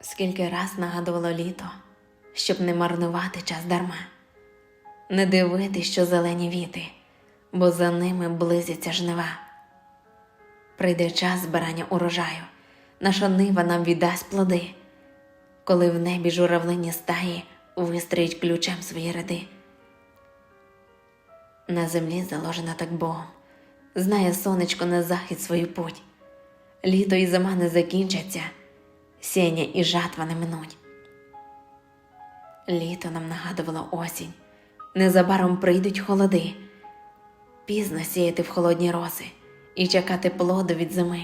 Скільки раз нагадувало літо, щоб не марнувати час дарма, не дивити, що зелені віти, бо за ними близяться жнива. Прийде час збирання урожаю, наша нива нам віддасть плоди, коли в небі журавлині стаї вистроїть ключем свої ряди. На землі заложена так Богом, знає сонечко на захід свою путь. Літо і зима не закінчаться, сіння і жатва не минуть. Літо нам нагадувало осінь, незабаром прийдуть холоди, пізно сіяти в холодні роси і чекати плоду від зими.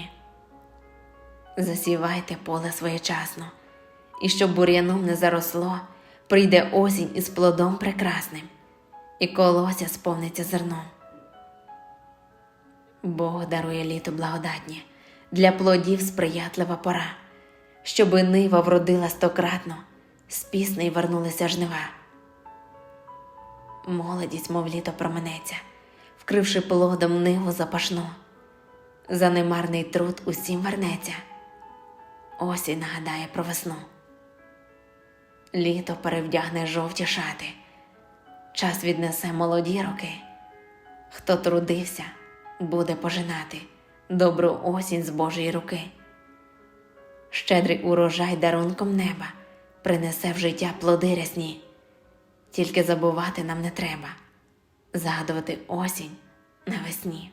Засівайте поле своєчасно, і щоб бур'яном не заросло, прийде осінь із плодом прекрасним, і колося сповниться зерном. Бог дарує літо благодатні, для плодів сприятлива пора, щоби нива вродила стократно, з піснею вернулися жнива. Молодість, мов літо променеться, вкривши плодом ниву запашну. За немарний труд усім вернеться, осінь нагадає про весну. Літо перевдягне жовті шати, час віднесе молоді роки. Хто трудився, буде пожинати добру осінь з Божої руки. Щедрий урожай дарунком неба принесе в життя плоди рясні. Тільки забувати нам не треба, згадувати осінь навесні.